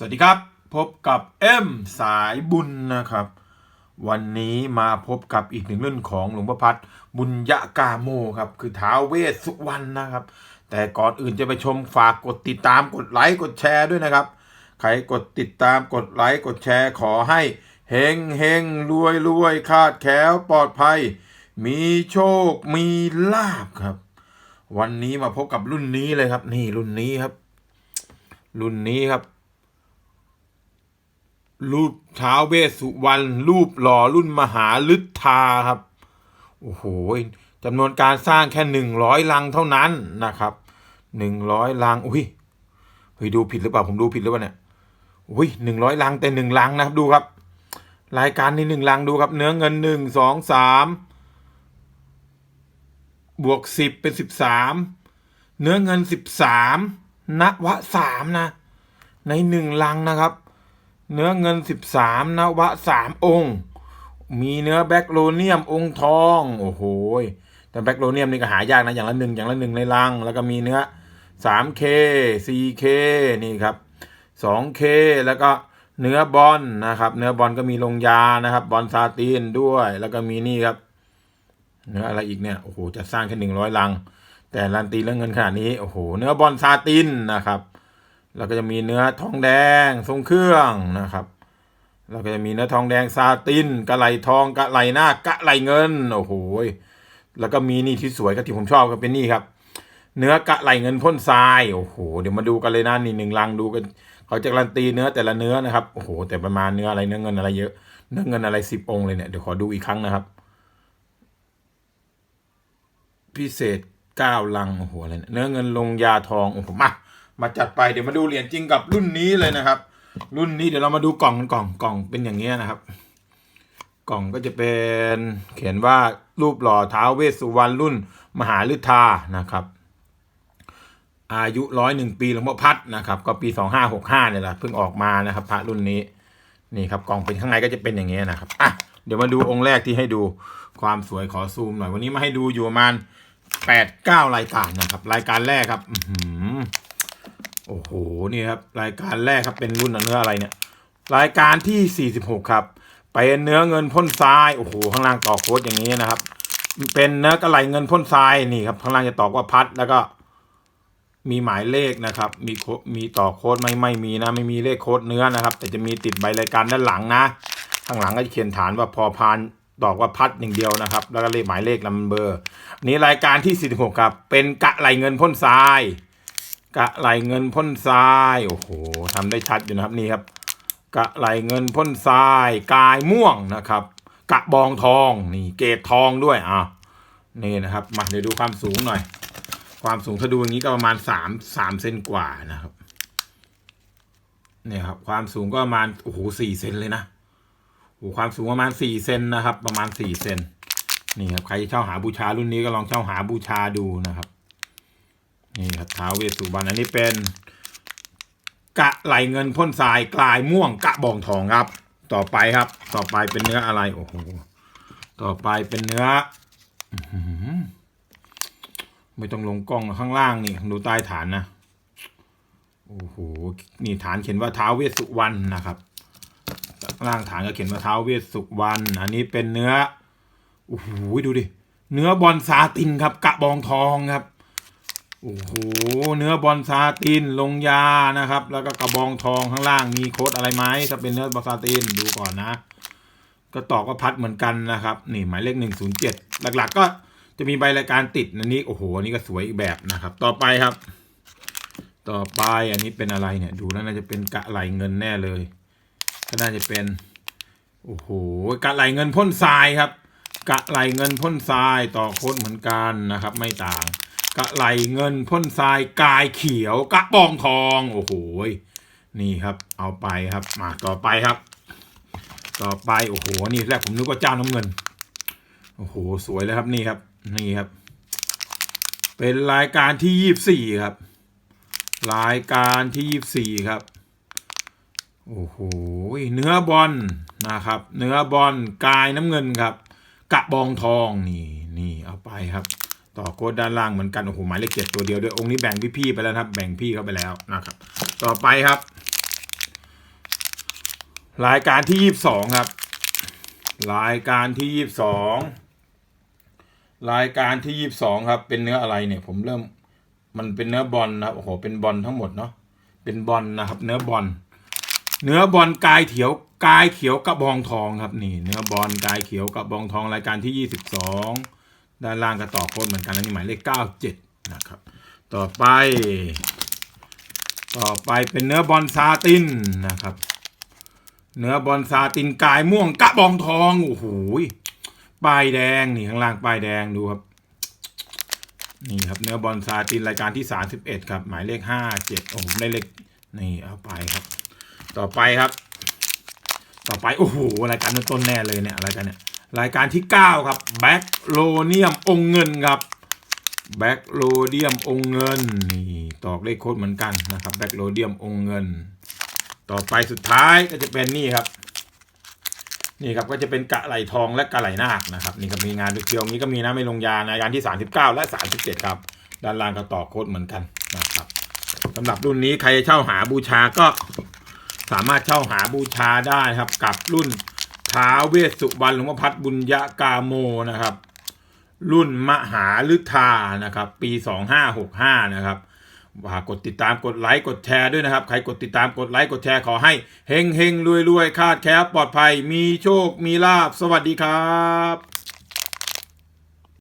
สวัสดีครับ พบกับเอ็มสายบุญนะครับ วันนี้มาพบกับอีกหนึ่งเรื่องของหลวงพ่อพัดบุญยะกาโมครับ คือท้าวเวสสุวรรณนะครับ แต่ก่อนอื่นจะไปชมฝากกดติดตามกดไลค์กดแชร์ด้วยนะครับ ใครกดติดตามกดไลค์กดแชร์ขอให้เฮงเฮงรวยรวยคาดแคล้วปลอดภัย มีโชคมีลาบครับ วันนี้มาพบกับรุ่นนี้เลยครับ นี่รุ่นนี้ครับ รุ่นนี้ครับ รูปท้าวเวสสุวรรณรูปหล่อรุ่นมหาฤทธาครับ โอ้โหจำนวนการสร้างแค่หนึ่งร้อยลังเท่านั้นนะครับหนึ่งร้อยลังอุ้ยเฮ้ยดูผิดหรือเปล่าผมดูผิดหรือเปล่าเนี่ยอุ้ยหนึ่งร้อยลังแต่หนึ่งลังนะครับดูครับ รายการนี้หนึ่งลังดูครับ เนื้อเงินหนึ่งสองสามบวกสิบเป็นสิบสามเนื้อเงินสิบสามนวะสามนะ ในหนึ่งลังนะครับ เนื้อเงินสิบสามนวะสามองค์ มีเนื้อแบคโลเนียมองค์ทอง โอ้โหแต่แบคโลเนียมนี่ก็หายากนะ อย่างละหนึ่งอย่างละหนึ่งในลัง แล้วก็มีเนื้อสามเคสี่เคนี่ครับสองเคแล้วก็เนื้อบอลนะครับ เนื้อบอลก็มีลงยานะครับ บอลซาตินด้วย แล้วก็มีนี่ครับ เนื้ออะไรอีกเนี่ย โอ้โห จะสร้างแค่หนึ่งร้อยลัง แต่รันตีเรื่องเงินขนาดนี้ โอ้โห เนื้อบอลซาตินนะครับ แล้วก็จะมีเนื้อทองแดงทรงเครื่องนะครับ แล้วก็จะมีเนื้อทองแดงซาตินกะไหลทองกะไหลหน้ากะไหลเงินโอ้โหแล้วก็มีนี่ที่สวยก็ที่ผมชอบก็เป็นนี่ครับ เนื้อกะไหลเงินพ่นทรายโอ้โหเดี๋ยวมาดูกันเลยนะนี่หนึ่งลังดูกันเขาจะการันตีเนื้อแต่ละเนื้อนะครับโอ้โหแต่ประมาณเนื้ออะไรเนื้อเงินอะไรเยอะเนื้อเงินอะไรสิบองค์เลยเนี่ยเดี๋ยวขอดูอีกครั้งนะครับ พิเศษเก้าลังโอ้โหอะไรเลยเนื้อเงินลงยาทองโอ้โหมา มาจัดไปเดี๋ยวมาดูเหรียญจริงกับรุ่นนี้เลยนะครับ รุ่นนี้เดี๋ยวเรามาดูกล่องกันกล่องกล่องเป็นอย่างเงี้ยนะครับ กล่องก็จะเป็นเขียนว่ารูปหล่อท้าวเวสสุวรรณรุ่น มหาฤทานะครับ อายุร้อยหนึ่งปีหลวงพ่อพัดนะครับ ก็ปีสองห้าหกห้าเนี่ยแหละเพิ่งออกมานะครับ พระรุ่นนี้นี่ครับกล่องเป็นข้างในก็จะเป็นอย่างเงี้ยนะครับอะเดี๋ยวมาดูองค์แรกที่ให้ดูความสวยขอซูมหน่อยวันนี้มาให้ดูอยู่ประมาณแปดเก้ารายการนะครับ รายการแรกครับ อื โอ้โหนี่ครับรายการแรกครับเป็นรุ่นเนื้ออะไรเนี่ย รายการที่ 46 ครับ เป็นเนื้อเงินพ่นทรายโอ้โหข้างล่างต่อโค้ดอย่างนี้นะครับ เป็นเนื้อกระไหลเงินพ่นทรายนี่ครับข้างล่างจะตอกว่าพัดแล้วก็มีหมายเลขนะครับ มีมีต่อโค้ดไม่ไม่มีนะ ไม่มีเลขโค้ดเนื้อนะครับ แต่จะมีติดใบรายการด้านหลังนะข้างหลังก็จะเขียนฐานว่าพอพานตอกว่าพัดอย่างเดียวนะครับ แล้วก็เลขหมายเลขลำเบอร์ นี่รายการที่46ครับ เป็นกระไหลเงินพ่นทราย กะไหลเงินพ่นทราย โอ้โหทำได้ชัดอยู่นะครับนี่ครับ กะไหลเงินพ่นทราย กายม่วงนะครับ กะบองทองนี่เกตทองด้วยอะนี่นะครับ มาเดี๋ยวดูความสูงหน่อย ความสูงถ้าดูอย่างนี้ก็ประมาณสามสามเซนกว่านะครับ เนี่ยครับความสูงก็ประมาณโอ้โหสี่เซนเลยนะโอ้ความสูงประมาณสี่เซนนะครับ ประมาณสี่เซนนี่ครับใครจะเช่าหาบูชารุ่นนี้ก็ลองเช่าหาบูชาดูนะครับ นี่ครับท้าวเวสสุวรรณอันนี้เป็น กะไหลเงินพ่นทรายกลายม่วงกะบองทองครับ ต่อไปครับ ต่อไปเป็นเนื้ออะไรโอ้โหต่อไปเป็นเนื้อไม่ต้องลงกล้องข้างล่างนี่ดูใต้ฐานนะโอ้โหนี่ฐานเขียนว่าท้าวเวสสุวรรณนะครับล่างฐานก็เขียนว่าท้าวเวสสุวรรณอันนี้เป็นเนื้อโอ้โหดูดิเนื้อบอลซาตินครับ กะบองทองครับ โอ้โห เนื้อบอลซาตินลงยานะครับ แล้วก็กระบองทองข้างล่างมีโค้ดอะไรไหมถ้าเป็นเนื้อบอลซาตินดูก่อนนะ ก็ตอกก็พัดเหมือนกันนะครับ นี่หมายเลขหนึ่งศูนย์เจ็ดหลักๆ ก็จะมีใบรายการติดอันนี้โอ้โหอันนี้ก็สวยอีกแบบนะครับ ต่อไปครับ ต่อไปอันนี้เป็นอะไรเนี่ย ดูแล้วน่าจะเป็นกะไหลเงินแน่เลย ก็น่าจะเป็น โอ้โหกะไหลเงินพ่นทรายครับ กะไหลเงินพ่นทรายต่อโค้ดเหมือนกันนะครับ ไม่ต่าง กะไหลเงินพ่นทรายกายเขียว กะบองทองโอ้โหนี่ครับ เอาไปครับมาต่อไปครับ ต่อไปโอ้โหนี่แรกผมนึกว่าเจ้าน้ำเงินโอ้โหสวยเลยครับนี่ครับนี่ครับ เป็นรายการที่ยี่บสี่ครับ รายการที่ยี่บสี่ครับโอ้โหเนื้อบอลนะครับ เนื้อบอลกายน้ำเงินครับ กะบองทองนี่นี่เอาไปครับ ต่อโค้ดด้านล่างเหมือนกันโอ้โหหมายเลขเจ็ดตัวเดียวด้วยองค์นี้แบ่งพี่ๆไปแล้วครับ แบ่งพี่เขาไปแล้วนะครับ ต่อไปครับ รายการที่ยี่สิบสองครับ รายการที่ยี่สิบสองรายการที่ยี่สิบสองครับ เป็นเนื้ออะไรเนี่ย ผมเริ่มมันเป็นเนื้อบอลนะครับโอ้โหเป็นบอลทั้งหมดเนาะเป็นบอลนะครับ เนื้อบอล เนื้อบอลกายเขียวกายเขียวกระบองทองครับนี่ เนื้อบอลกายเขียวกระบองทองรายการที่ยี่สิบสองด้านล่างก็ต่อโค้ดเหมือนกันอันนี้หมายเลขเก้าเจ็ดนะครับ ต่อไป ต่อไปเป็นเนื้อบอลซาตินนะครับ เนื้อบอลซาตินกายม่วงกระบองทองโอ้โหป้ายแดงนี่ข้างล่างป้ายแดงดูครับนี่ครับเนื้อบอลซาตินรายการที่สามสิบเอ็ดครับ หมายเลขห้าเจ็ดโอ้ผมได้เลขนี่เอาไปครับ ต่อไปครับ ต่อไป โอ้โหรายการต้นแน่เลยเนี่ยรายการเนี่ยรายการที่เก้าครับแบ็กโลเนียมองเงินครับแบ็กโลเดียมองเงินนี่ตอกเลขโค้ดเหมือนกันนะครับแบ็กโลเดียมองเงิน ต่อไปสุดท้ายก็จะเป็นนี่ครับ นี่ครับก็จะเป็นกะไหลทองและกะไหลนาคนะครับ นี่ก็มีงานเคียวนี้ก็มีนะไม่ลงยาในการที่ 39 และ 37 ครับ ด้านล่างก็ต่อโค้ดเหมือนกันนะครับสำหรับรุ่นนี้ใครจะเช่าหาบูชาก็ สามารถเช่าหาบูชาได้ครับ กับรุ่นท้าเวสสุวรรณหลวงพ่อพัดบุญยกาโมนะครับ รุ่นมหาฤทานะครับ ปี2565นะครับฝากกดติดตามกดไลค์กดแชร์ด้วยนะครับ ใครกดติดตามกดไลค์กดแชร์ขอให้เฮงเฮงรวยรวยคาดแคล้วปลอดภัย มีโชคมีลาบสวัสดีครับ